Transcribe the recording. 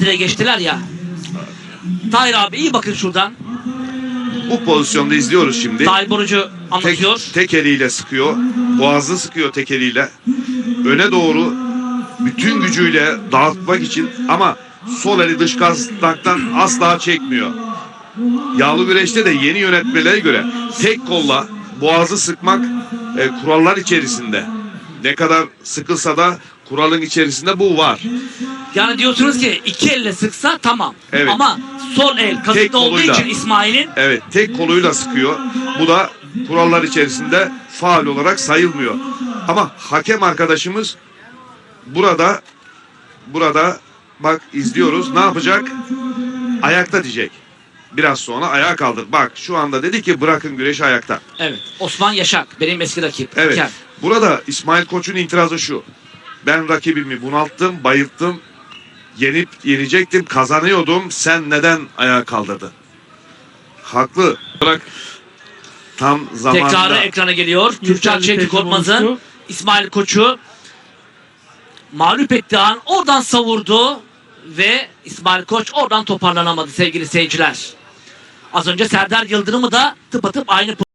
dile geçtiler ya. Tahir abi iyi bakın şuradan. Bu pozisyonda izliyoruz şimdi. Tahir Borucu anlatıyor. Tek, tek eliyle sıkıyor. Boğazını sıkıyor tek eliyle. Öne doğru bütün gücüyle dağıtmak için ama sol eli dış kasnaktan asla çekmiyor. Yağlı güreşte de yeni yönetmelere göre tek kolla boğazı sıkmak e, kurallar içerisinde. Ne kadar sıkılsa da kuralın içerisinde bu var. Yani diyorsunuz ki iki elle sıksa tamam. Evet. Ama sol el Tek kasıkta olduğu için İsmail'in Evet tek koluyla sıkıyor. Bu da kurallar içerisinde faal olarak sayılmıyor. Ama hakem arkadaşımız burada burada bak izliyoruz ne yapacak? Ayakta diyecek. Biraz sonra ayağa kaldır. Bak şu anda dedi ki bırakın güreşi ayakta. evet Osman Yaşak benim eski rakip. Evet. Hakem. Burada İsmail Koç'un itirazı şu. Ben rakibimi bunalttım, bayılttım. Yenip yenecektim, kazanıyordum. Sen neden ayağa kaldırdın? Haklı. Bırak tam zamanında. Tekrarı ekrana geliyor. Yeterli Çevik Korkmaz'ın. İsmail Koç'u mağlup ettiği an oradan savurdu ve İsmail Koç oradan toparlanamadı sevgili seyirciler. Az önce Serdar Yıldırım'ı da tıpatıp aynı